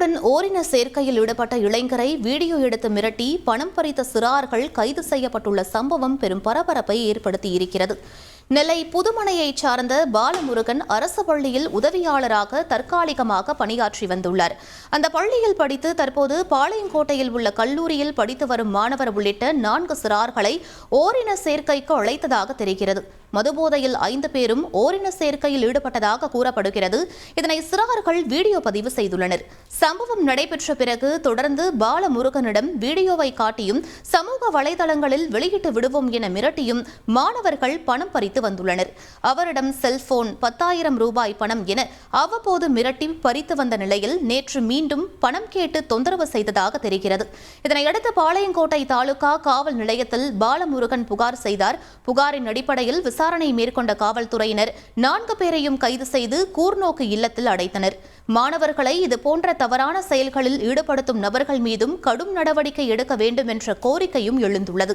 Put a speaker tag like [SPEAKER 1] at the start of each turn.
[SPEAKER 1] பெண்ணுடன் ஓரின சேர்க்கையில் ஈடுபட்ட இளைஞரை வீடியோ எடுத்து மிரட்டி பணம் பறித்த சிறார்கள் கைது செய்யப்பட்டுள்ள சம்பவம் பெரும் பரபரப்பை ஏற்படுத்தியிருக்கிறது. நெல்லை புதுமனையைச் சார்ந்த பாலமுருகன் அரசு பள்ளியில் உதவியாளராக தற்காலிகமாக பணியாற்றி வந்துள்ளார். அந்த பள்ளியில் படித்து தற்போது பாளையங்கோட்டையில் உள்ள கல்லூரியில் படித்து வரும் மாணவர் உள்ளிட்ட நான்கு சிறார்களை ஓரின சேர்க்கைக்கு அழைத்ததாக தெரிகிறது. மதுபோதையில் ஐந்து பேரும் ஓரின சேர்க்கையில் ஈடுபட்டதாக கூறப்படுகிறது. இதனை சிறார்கள் வீடியோ பதிவு செய்துள்ளனர். சம்பவம் நடைபெற்ற பிறகு தொடர்ந்து பாலமுருகனிடம் வீடியோவை காட்டியும் சமூக வலைதளங்களில் வெளியிட்டு விடுவோம் என மிரட்டியும் மாணவர்கள் பணம் பறித்து வந்துள்ளனர். அவரிடம் செல்போன் பத்தாயிரம் ரூபாய் பணம் என அவ்வப்போது மிரட்டி பறித்து வந்த நிலையில் நேற்று மீண்டும் பணம் கேட்டு தொந்தரவு செய்ததாக தெரிகிறது. இதனையடுத்து பாளையங்கோட்டை தாலுகா காவல் நிலையத்தில் பாலமுருகன் புகார் செய்தார். புகாரின் அடிப்படையில் விசாரணை மேற்கொண்ட காவல்துறையினர் நான்கு பேரையும் கைது செய்து கூர்நோக்கு இல்லத்தில் அடைத்தனர். மாணவர்களை இதுபோன்ற தவறான செயல்களில் ஈடுபடுத்தும் நபர்கள் மீதும் கடும் நடவடிக்கை எடுக்க வேண்டும் என்ற கோரிக்கையும் எழுந்துள்ளது.